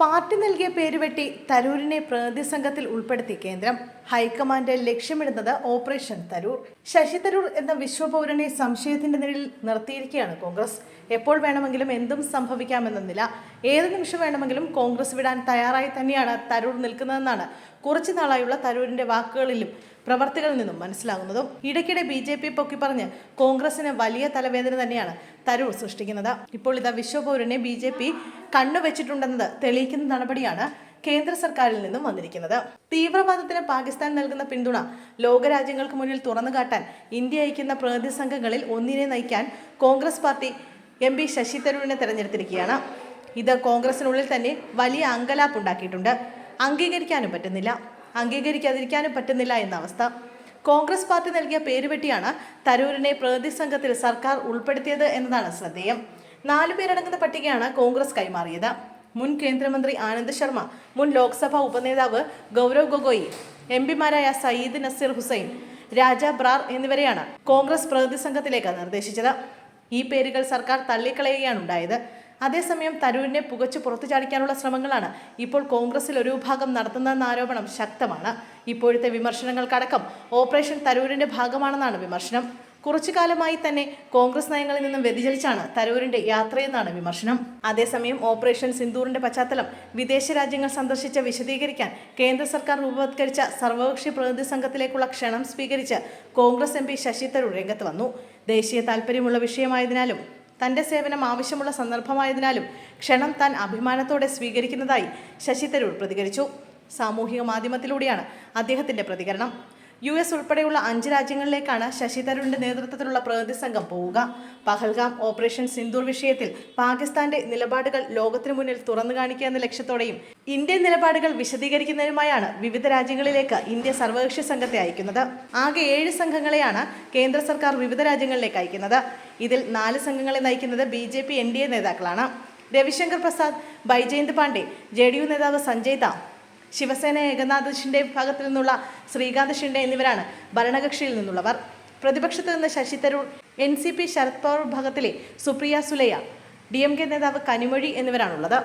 Party നൽകിയ പേരുവെട്ടി തരൂരിനെ പ്രതിനിധി സംഘത്തിൽ ഉൾപ്പെടുത്തി കേന്ദ്രം. ഹൈക്കമാൻഡ് ലക്ഷ്യമിടുന്നത് ഓപ്പറേഷൻ തരൂർ. ശശി തരൂർ എന്ന വിശ്വപൗരനെ സംശയത്തിന്റെ നിഴലിൽ നിർത്തിയിരിക്കുകയാണ് കോൺഗ്രസ്. എപ്പോൾ വേണമെങ്കിലും എന്തും നില. ഏത് നിമിഷം വേണമെങ്കിലും കോൺഗ്രസ് വിടാൻ തയ്യാറായി തന്നെയാണ് തരൂർ നിൽക്കുന്നതെന്നാണ് കുറച്ചു നാളായുള്ള തരൂരിന്റെ വാക്കുകളിലും പ്രവർത്തികളിൽ നിന്നും മനസ്സിലാകുന്നതും ഇടയ്ക്കിടെ ബി ജെ പി പൊക്കി പറഞ്ഞ് കോൺഗ്രസിന് വലിയ തലവേദന തന്നെയാണ് തരൂർ സൃഷ്ടിക്കുന്നത്. ഇപ്പോൾ ഇതാ വിശ്വപൗരനെ ബി ജെ പി കണ്ണുവെച്ചിട്ടുണ്ടെന്നത് തെളിയിക്കുന്ന നടപടിയാണ് കേന്ദ്ര സർക്കാരിൽ നിന്നും വന്നിരിക്കുന്നത്. തീവ്രവാദത്തിന് പാകിസ്ഥാൻ നൽകുന്ന പിന്തുണ ലോകരാജ്യങ്ങൾക്ക് മുന്നിൽ തുറന്നു കാട്ടാൻ ഇന്ത്യ അയക്കുന്ന പ്രതിനിധി സംഘങ്ങളിൽ ഒന്നിനെ നയിക്കാൻ Congress party M P Shashi തരൂരിനെ തെരഞ്ഞെടുത്തിരിക്കുകയാണ്. ഇത് കോൺഗ്രസിനുള്ളിൽ തന്നെ വലിയ അങ്കലാപ്പ് ഉണ്ടാക്കിയിട്ടുണ്ട്. അംഗീകരിക്കാനും പറ്റുന്നില്ല. അംഗീകരിക്കാതിരിക്കാനും പറ്റുന്നില്ല എന്ന അവസ്ഥ. കോൺഗ്രസ് പാർട്ടി നൽകിയ പേരുപെട്ടിയാണ് തരൂരിനെ പ്രതിനിധി സംഘത്തിൽ സർക്കാർ ഉൾപ്പെടുത്തിയത് എന്നതാണ് ശ്രദ്ധേയം. നാലു പേരടങ്ങുന്ന പട്ടികയാണ് കോൺഗ്രസ് കൈമാറിയത്. മുൻ കേന്ദ്രമന്ത്രി ആനന്ദ് ശർമ്മ മുൻ ലോക്സഭാ ഉപനേതാവ് ഗൗരവ് ഗൊഗോയി എം പിമാരായ സയ്യിദ് നസീർ ഹുസൈൻ രാജ ബ്രാർ എന്നിവരെയാണ് കോൺഗ്രസ് പ്രതിനിധി സംഘത്തിലേക്ക് നിർദ്ദേശിച്ചത്. ഈ പേരുകൾ സർക്കാർ തള്ളിക്കളയുകയാണ് ഉണ്ടായത്. അതേസമയം തരൂരിനെ പുകച്ചു പുറത്തു ചാടിക്കാനുള്ള ശ്രമങ്ങളാണ് ഇപ്പോൾ കോൺഗ്രസിൽ ഒരു വിഭാഗം നടത്തുന്നതെന്ന ആരോപണം ശക്തമാണ്. ഇപ്പോഴത്തെ വിമർശനങ്ങൾക്കടക്കം ഓപ്പറേഷൻ തരൂരിന്റെ ഭാഗമാണെന്നാണ് വിമർശനം. കുറച്ചു കാലമായി തന്നെ കോൺഗ്രസ് നയങ്ങളിൽ നിന്നും വ്യതിചലിച്ചാണ് തരൂരിന്റെ യാത്രയെന്നാണ് വിമർശനം. അതേസമയം ഓപ്പറേഷൻ സിന്ദൂറിന്റെ പശ്ചാത്തലം വിദേശ രാജ്യങ്ങൾ സന്ദർശിച്ച് വിശദീകരിക്കാൻ കേന്ദ്ര സർക്കാർ രൂപവത്കരിച്ച സർവകക്ഷി പ്രതിനിധി സംഘത്തിലേക്കുള്ള ക്ഷണം സ്വീകരിച്ച് Congress M P Shashi Tharoor രംഗത്ത് വന്നു. ദേശീയ താൽപ്പര്യമുള്ള വിഷയമായതിനാലും തന്റെ സേവനം ആവശ്യമുള്ള സന്ദർഭമായതിനാലും ക്ഷണം താൻ അഭിമാനത്തോടെ സ്വീകരിക്കുന്നതായി ശശി തരൂർ പ്രതികരിച്ചു. സാമൂഹിക മാധ്യമത്തിലൂടെയാണ് അദ്ദേഹത്തിന്റെ പ്രതികരണം. യു എസ് ഉൾപ്പെടെയുള്ള അഞ്ച് രാജ്യങ്ങളിലേക്കാണ് ശശി തരൂരിന്റെ നേതൃത്വത്തിലുള്ള പ്രതിനിധി സംഘം പോവുക. പഹൽഗാം ഓപ്പറേഷൻ സിന്ദൂർ വിഷയത്തിൽ പാകിസ്ഥാന്റെ നിലപാടുകൾ ലോകത്തിനു മുന്നിൽ തുറന്നു കാണിക്കുക എന്ന ലക്ഷ്യത്തോടെയും ഇന്ത്യൻ നിലപാടുകൾ വിശദീകരിക്കുന്നതിനുമായാണ് വിവിധ രാജ്യങ്ങളിലേക്ക് ഇന്ത്യ സർവകക്ഷി സംഘത്തെ അയക്കുന്നത്. ആകെ ഏഴ് സംഘങ്ങളെയാണ് കേന്ദ്ര സർക്കാർ വിവിധ രാജ്യങ്ങളിലേക്ക് അയക്കുന്നത്. ഇതിൽ നാല് സംഘങ്ങളെ നയിക്കുന്നത് B J P N D A നേതാക്കളാണ്. Ravishankar Prasad Baijayant Panda J D U നേതാവ് സഞ്ജയ് ദാം ശിവസേന ഏകനാഥ് ഷിൻഡെ വിഭാഗത്തിൽ നിന്നുള്ള ശ്രീകാന്ത് ഷിൻഡെ എന്നിവരാണ് ഭരണകക്ഷിയിൽ നിന്നുള്ളവർ. പ്രതിപക്ഷത്തു നിന്ന് Shashi Tharoor N C P Sharad Pawar വിഭാഗത്തിലെ Supriya Sule D M K നേതാവ് കനിമൊഴി എന്നിവരാണുള്ളത്.